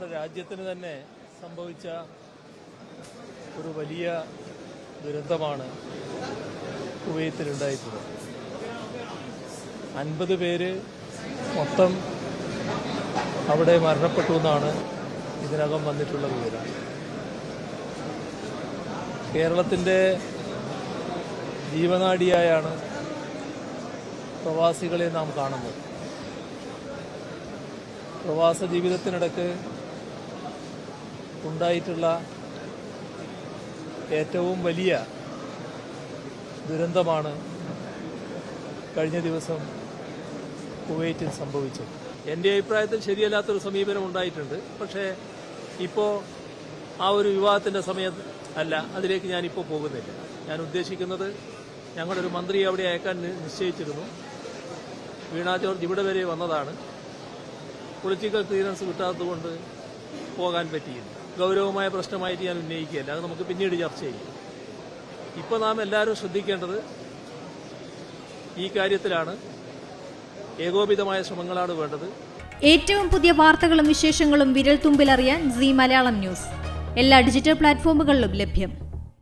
നമ്മുടെ രാജ്യത്തിന് തന്നെ സംഭവിച്ച ഒരു വലിയ ദുരന്തമാണ് കുവൈത്തിലുണ്ടായിട്ടുള്ളത് അൻപത് പേര് മൊത്തം അവിടെ മരണപ്പെട്ടു എന്നാണ് ഇതിനകം വന്നിട്ടുള്ള വിവരം. കേരളത്തിന്റെ ജീവനാടിയായാണ് പ്രവാസികളെ നാം കാണുന്നത്. പ്രവാസ ജീവിതത്തിനിടക്ക് ഉണ്ടായിട്ടുള്ള ഏറ്റവും വലിയ ദുരന്തമാണ് കഴിഞ്ഞ ദിവസം കുവൈറ്റിൽ സംഭവിച്ചത്. എന്റെ അഭിപ്രായത്തിൽ ശരിയല്ലാത്തൊരു സമീപനം ഉണ്ടായിട്ടുണ്ട്. പക്ഷേ ഇപ്പോൾ ആ ഒരു വിവാഹത്തിന്റെ സമയം അല്ല അതിലേക്ക് ഞാനിപ്പോൾ പോകുന്നില്ല. ഞാൻ ഉദ്ദേശിക്കുന്നത് ഞങ്ങളുടെ ഒരു മന്ത്രിയെ അവിടെ അയക്കാൻ നിശ്ചയിച്ചിരുന്നു. വീണ ജോർജ് ഇവിടെ വരെ വന്നതാണ്. പൊളിറ്റിക്കൽ ക്ലിയറൻസ് കിട്ടാത്തതുകൊണ്ട് പോകാൻ പറ്റിയില്ല. ഗൗരവമായ പ്രശ്നമായിട്ട് ഞാൻ ഉന്നയിക്കുകയല്ല. അത് നമുക്ക് പിന്നീട് ചർച്ച ചെയ്യും. ഇപ്പോൾ നാം എല്ലാവരും ശ്രദ്ധിക്കേണ്ടത് ഈ കാര്യത്തിലാണ് ഏകോപിതമായ ശ്രമങ്ങളാണ് വേണ്ടത്. ഏറ്റവും പുതിയ വാർത്തകളും വിശേഷങ്ങളും വിരൽ തുമ്പിലറിയാൻ സി മലയാളം ന്യൂസ്. എല്ലാ ഡിജിറ്റൽ പ്ലാറ്റ്ഫോമുകളിലും ലഭ്യം.